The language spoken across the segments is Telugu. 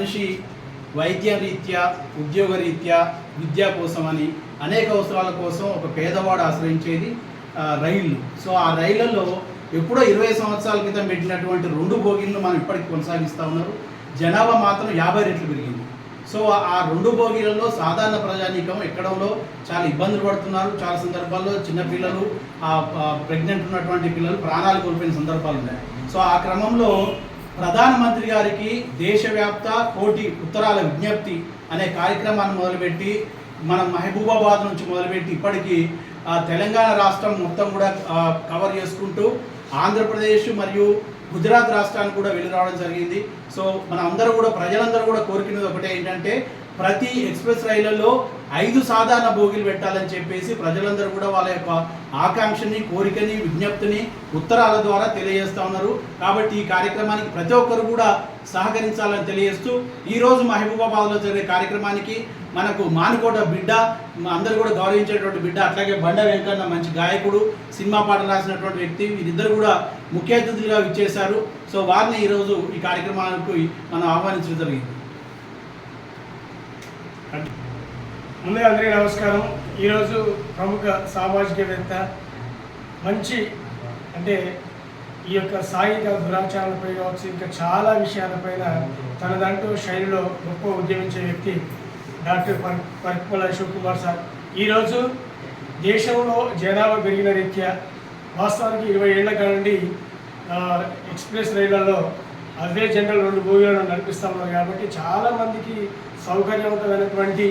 మనిషి వైద్య రీత్యా ఉద్యోగ రీత్యా విద్య కోసమని అనేక అవసరాల కోసం ఒక పేదవాడు ఆశ్రయించేది రైళ్ళు సో ఆ రైళ్ళలో ఎప్పుడో ఇరవై సంవత్సరాల క్రితం పెట్టినటువంటి రెండు బోగీలను మనం ఇప్పటికి కొనసాగిస్తూ ఉన్నారు. జనాభా మాత్రం యాభై రెట్లు పెరిగింది. సో ఆ రెండు బోగీలలో సాధారణ ప్రజానీకం ఎక్కడంలో చాలా ఇబ్బందులు పడుతున్నారు. చాలా సందర్భాల్లో చిన్నపిల్లలు ప్రెగ్నెంట్ ఉన్నటువంటి పిల్లలు ప్రాణాలు కోల్పోయిన సందర్భాలు ఉన్నాయి. సో ఆ క్రమంలో ప్రధానమంత్రి గారికి దేశవ్యాప్త కోటి ఉత్తరాల విజ్ఞప్తి అనే కార్యక్రమాన్ని మొదలుపెట్టి మనం మహబూబాబాద్ నుంచి మొదలుపెట్టి ఇప్పటికీ తెలంగాణ రాష్ట్రం మొత్తం కూడా కవర్ చేసుకుంటూ ఆంధ్రప్రదేశ్ మరియు గుజరాత్ రాష్ట్రానికి కూడా వెళ్ళి రావడం జరిగింది. సో మన అందరూ కూడా ప్రజలందరూ కూడా కోరుకునేది ఒకటే ఏంటంటే ప్రతి ఎక్స్ప్రెస్ రైళ్ళలో ఐదు సాధారణ బోగిలు పెట్టాలని చెప్పేసి ప్రజలందరూ కూడా వాళ్ళ యొక్క ఆకాంక్షని కోరికని విజ్ఞప్తిని ఉత్తరాల ద్వారా తెలియజేస్తా ఉన్నారు. కాబట్టి ఈ కార్యక్రమానికి ప్రతి ఒక్కరు కూడా సహకరించాలని తెలియజేస్తూ ఈరోజు మహబూబాబాద్లో జరిగే కార్యక్రమానికి మనకు మానుకోట బిడ్డ అందరూ కూడా గౌరవించేటువంటి బిడ్డ అట్లాగే బండ వెంకన్న మంచి గాయకుడు సినిమా పాటలు రాసినటువంటి వ్యక్తి వీరిద్దరు కూడా ముఖ్య అతిథులుగా ఇచ్చేశారు సో వారిని ఈరోజు ఈ కార్యక్రమానికి మనం ఆహ్వానించడం జరిగింది. ముందుగా అందరికీ నమస్కారం. ఈరోజు ప్రముఖ సామాజికవేత్త మంచి అంటే ఈ యొక్క సాంఘిక దురాచారాలపై కావచ్చు ఇంకా చాలా విషయాలపైన తనదంటూ శైలిలో గొప్ప ఉద్యమించే వ్యక్తి డాక్టర్ పర్ పరిపల అశోక్ కుమార్ సార్. ఈరోజు దేశంలో జనాభా పెరిగిన రీత్యా వాస్తవానికి ఇరవై ఏళ్ళ నుండి ఎక్స్ప్రెస్ రైళ్ళలో అవే జనరల్ రెండు భూములను నడిపిస్తా ఉన్నారు కాబట్టి చాలామందికి సౌకర్యవంతమైనటువంటి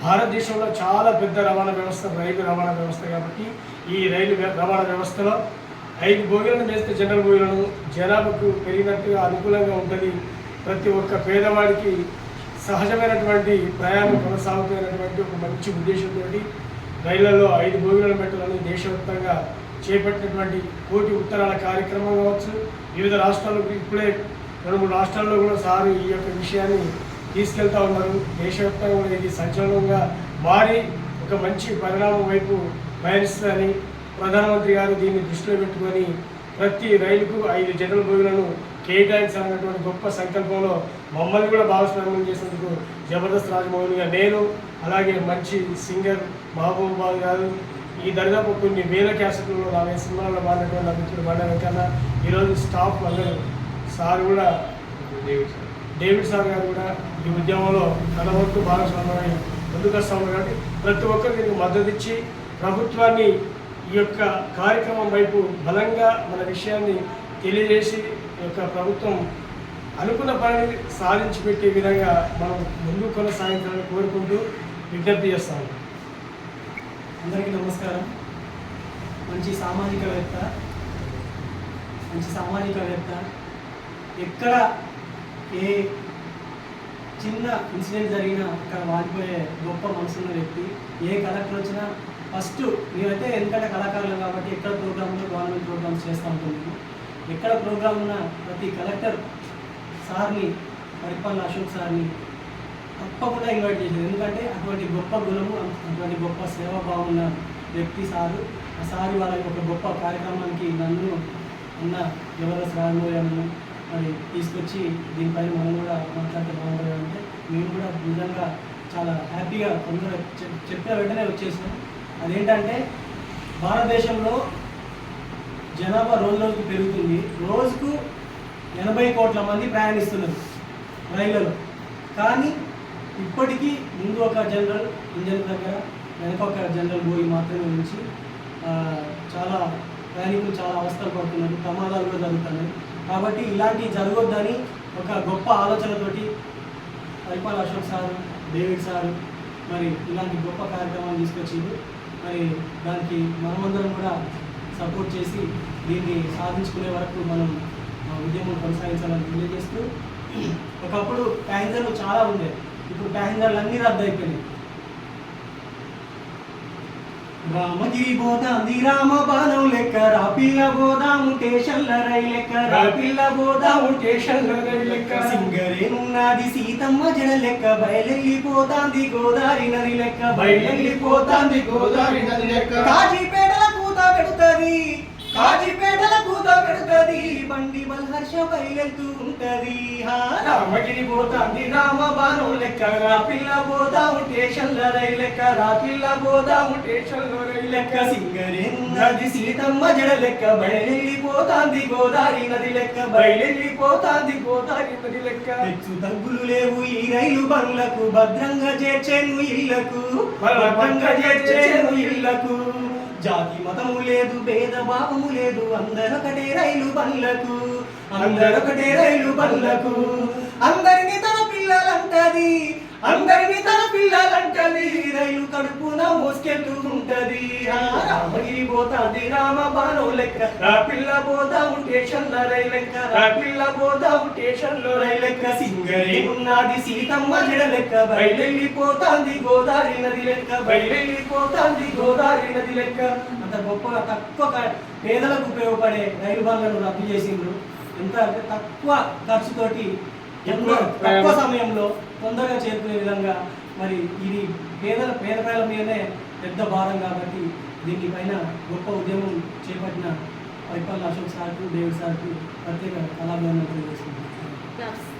భారతదేశంలో చాలా పెద్ద రవాణా వ్యవస్థ రైలు రవాణా వ్యవస్థ కాబట్టి ఈ రైలు రవాణా వ్యవస్థలో ఐదు భోగిలను వేస్తే జనరల్ భోగిలను జనాభాకు పెరిగినట్టుగా అనుకూలంగా ఉంటుంది ప్రతి ఒక్క పేదవాడికి సహజమైనటువంటి ప్రయాణం కొనసాగుతున్నటువంటి ఒక మంచి ఉద్దేశంతో రైళ్ళలో ఐదు భోగిలను పెట్టాలని దేశవ్యాప్తంగా చేపట్టినటువంటి కోటి ఉత్తరాల కార్యక్రమం కావచ్చు. వివిధ రాష్ట్రాలకు ఇప్పుడే రెండు మూడు రాష్ట్రాల్లో కూడా సారు ఈ యొక్క విషయాన్ని తీసుకెళ్తా ఉన్నారు. దేశవ్యాప్తంగా కూడా ఇది సంచలనంగా మారి ఒక మంచి పరిణామం వైపు పయనిస్తుందని ప్రధానమంత్రి గారు దీన్ని దృష్టిలో పెట్టుకొని ప్రతి రైలుకు ఐదు జనరల్ బోగులను కేటాయించాలన్నటువంటి గొప్ప సంకల్పంలో మమ్మల్ని కూడా భాగస్వామ్యం చేసినందుకు జబర్దస్త్ రాజమౌళిగా నేను అలాగే మంచి సింగర్ మహబూబాబాద్ గారు ఈ దరిదాపు కొన్ని వేల క్యాసెట్లలో నాలుగు సినిమాల్లో పాడినటువంటి నా మిత్రుడు బండ వెంకన్న ఈరోజు స్టాఫ్ అందరూ సార్ కూడా డేవిడ్ సార్. గారు కూడా ఈ ఉద్యమంలో తన వంతు భాగస్వామ్యమై ముందుకు వస్తాము కాబట్టి ప్రతి ఒక్కరు దీనికి మద్దతు ఇచ్చి ప్రభుత్వాన్ని ఈ యొక్క కార్యక్రమం వైపు బలంగా మన విషయాన్ని తెలియజేసి ఈ యొక్క ప్రభుత్వం అనుకున్న పనిని సాధించి పెట్టే విధంగా మనం ముందుకు కొనసాగించాలని కోరుకుంటూ విజ్ఞప్తి చేస్తాము అందరికీ నమస్కారం. మంచి సామాజికవేత్త మంచి సామాజికవేత్త. ఎక్కడ ఏ చిన్న ఇన్సిడెంట్ జరిగినా అక్కడ వాడిపోయే గొప్ప మనసున్న వ్యక్తి. ఏ కలెక్టర్ వచ్చినా ఫస్ట్ మేమైతే ఎందుకంటే కళాకారులు కాబట్టి ఎక్కడ ప్రోగ్రాంలో గవర్నమెంట్ ప్రోగ్రామ్స్ చేస్తూ ఉంటుంది. ఎక్కడ ప్రోగ్రామ్ ఉన్నా ప్రతి కలెక్టర్ సార్ని పరిపాలన అశోక్ సార్ని తప్పకుండా ఇన్వైట్ చేశారు. ఎందుకంటే అటువంటి గొప్ప గుణము అటువంటి గొప్ప సేవాభావం భావన వ్యక్తి సారు ఆ సారు వాళ్ళ ఒక గొప్ప కార్యక్రమానికి నన్ను ఉన్న జబర్దస్త్ రాజమౌళి మరి తీసుకొచ్చి దీనిపైన మనం కూడా మాట్లాడితే బాగుంటుంది అంటే మేము కూడా నిజంగా చాలా హ్యాపీగా కొందరు చెప్- చెప్పిన వెంటనే వచ్చేసాం. అదేంటంటే భారతదేశంలో జనాభా రోజు రోజుకు పెరుగుతుంది. రోజుకు ఎనభై కోట్ల మంది ప్రయాణిస్తున్నారు రైళ్ళలో. కానీ ఇప్పటికీ ముందు ఒక జనరల్ ఇంజన్ దగ్గర వెనక ఒక జనరల్ బోయి మాత్రమే ఉంచి చాలా ప్రయాణికులు చాలా అవస్థలు పడుతున్నారు. ప్రమాదాలు కూడా జరుగుతున్నాయి. కాబట్టి ఇలాంటివి జరగొద్దని ఒక గొప్ప ఆలోచనతోటి పరిపాల అశోక్ సారు డేవిడ్ సారు మరి ఇలాంటి గొప్ప కార్యక్రమాలు తీసుకొచ్చింది మరి దానికి మనమందరం కూడా సపోర్ట్ చేసి దీన్ని సాధించుకునే వరకు మనం ఉద్యమం కొనసాగించాలని తెలియజేస్తూ ఒకప్పుడు ట్యాంకర్లు చాలా ఉండేవి. ఇప్పుడు ప్యాసింజర్లు అన్నీ రద్దు అయిపోయినాయి. రామగిరి బోదాంది రామ బాణం లెక్క రాపిల్ల బోదాము టేషన్ల రై లెక్క రాపిల్ల బోదాము టేషన్ల రై లెక్క. సింగరేనున్నది సీతమ్మ జడ లెక్క బయలెల్లి పోతాంది గోదావరి నది లెక్క బయలెల్లి పోతాంది గోదావరి నది లెక్క. కాజీ ఉంటది హా రామగిరి పోతాంది రామ బాణం లెక్క రా పిల్ల పోదాము స్టేషన్ల రైలు లెక్క రా పిల్ల పోదాము స్టేషన్లో రైలు లెక్క. సింగరే నది సీతమ్మ జడ లెక్క బయలెళ్ళిపోతాంది గోదావరి నది లెక్క బయలెళ్ళిపోతాంది గోదావరి నది లెక్క. హెచ్చు తగ్గులు లేవు ఈ రైలు బండ్లకు భద్రంగా చేర్చేను ఇళ్ళకు భద్రంగా చేర్చేను ఇళ్ళకు. జాతి మతము లేదు భేద భావము లేదు అందరొకటే రైలు బండ్లకు. అందరొకటే రైలు బండ్లకు. అందరిని తన పిల్లలంటది. అందరిని తన పిల్లలంటది. రైలు కడుపున మోసుకెళ్తూ ఉంటది. ఆ రామగిరి పోతాది రామ బాను లెక్క. రా పిల్ల పోతా స్టేషన్ల రైలు రైలెక్క రా పిల్ల పోతా స్టేషన్లో రైలు లెక్క. సింగరే ఉన్నది సీతమ్మ జడ లెక్క. బయలెళ్ళిపోతాంది గోదావరి నది లెక్క. బయలెళ్ళిపోతాంది గోదావరి నది లెక్క. అంత గొప్పగా తక్కువ పేదలకు ఉపయోగపడే రైలు బండ్లను రద్దు చేసిండ్రు. ఎంత అంటే తక్కువ ఖర్చుతోటి ఎంతో తక్కువ సమయంలో తొందరగా చేరుకునే విధంగా మరి ఇది పేదల పేద ప్రజల మీదనే పెద్ద భారం కాబట్టి దీనిపైన గొప్ప ఉద్యమం చేపట్టిన పరిపాలన అశోక్ సార్కు డేవిడ్ సార్కు ప్రత్యేక కళాభివందనలు తెలియజేస్తున్నాను.